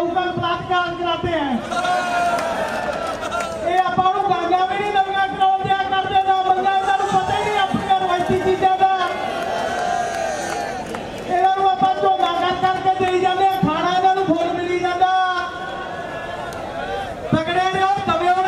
गऊकल plant का कराते हैं ये आप गांजा भी नहीं लगा करते ना बंदा इधर पता ही नहीं अपनी रिवायती चीजें